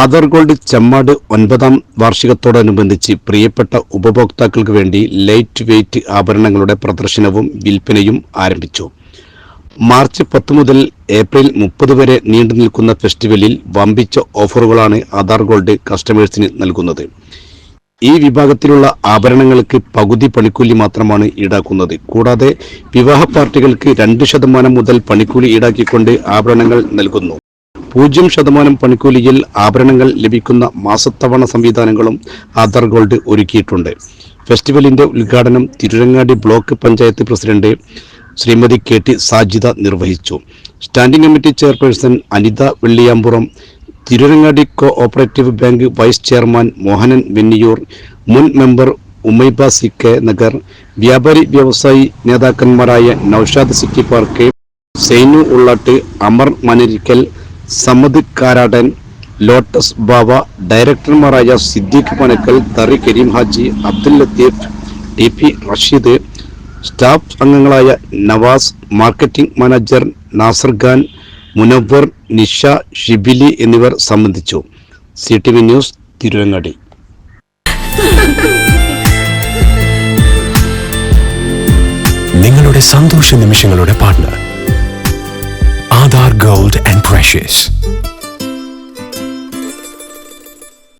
Aadhaar gold Chemmad ഒൻപതാം വാർഷികത്തോടനുബന്ധിച്ച് പ്രിയപ്പെട്ട ഉപഭോക്താക്കൾക്ക് വേണ്ടി ലൈറ്റ് വെയ്റ്റ് ആഭരണങ്ങളുടെ പ്രദർശനവും വിൽപ്പനയും ആരംഭിച്ചു. മാർച്ച് പത്ത് മുതൽ ഏപ്രിൽ മുപ്പത് വരെ നീണ്ടു നിൽക്കുന്ന ഫെസ്റ്റിവലിൽ വമ്പിച്ച ഓഫറുകളാണ് ആധാർ ഗോൾഡ് കസ്റ്റമേഴ്സിന് നൽകുന്നത്. ഈ വിഭാഗത്തിലുള്ള ആഭരണങ്ങൾക്ക് പകുതി പണിക്കൂലി മാത്രമാണ് ഈടാക്കുന്നത്. കൂടാതെ വിവാഹ പാർട്ടികൾക്ക് രണ്ട് ശതമാനം മുതൽ പണിക്കൂലി ഈടാക്കിക്കൊണ്ട് ആഭരണങ്ങൾ നൽകുന്നു. പൂജ്യം ശതമാനം പണിക്കൂലിയിൽ ആഭരണങ്ങൾ ലഭിക്കുന്ന മാസത്തവണ സംവിധാനങ്ങളും ആധാർ ഗോൾഡ് ഒരുക്കിയിട്ടുണ്ട്. ഫെസ്റ്റിവലിന്റെ ഉദ്ഘാടനം Tirurangadi block panchayat president Srimathi K T Sajida നിർവഹിച്ചു. Standing committee chairperson Anitha Velliyampuram Tirurangadi co operative bank vice chairman Mohanan Venniyur മുൻ member Umaiba C K Nagar വ്യാപാരി വ്യവസായി നേതാക്കന്മാരായ നൌഷാദ് സിക്കി പാർക്ക് സൈനു ഉള്ളാട്ട് അമർ മനരിക്കൽ സമദ് കാരാടൻ ലോട്ടസ് ബാബ ഡയറക്ടർമാരായ Siddique Panakkal തറി Kareem Haji Abdul Latheef T P Rasheed staff അംഗങ്ങളായ Navas marketing manager Nasar Khan Munavar Nisha Shibili എന്നിവർ സംബന്ധിച്ചു. C T V news Thiruvangadi. നിങ്ങളുടെ സന്തോഷ നിമിഷങ്ങളുടെ പാർട്ട്ണർ gold and precious.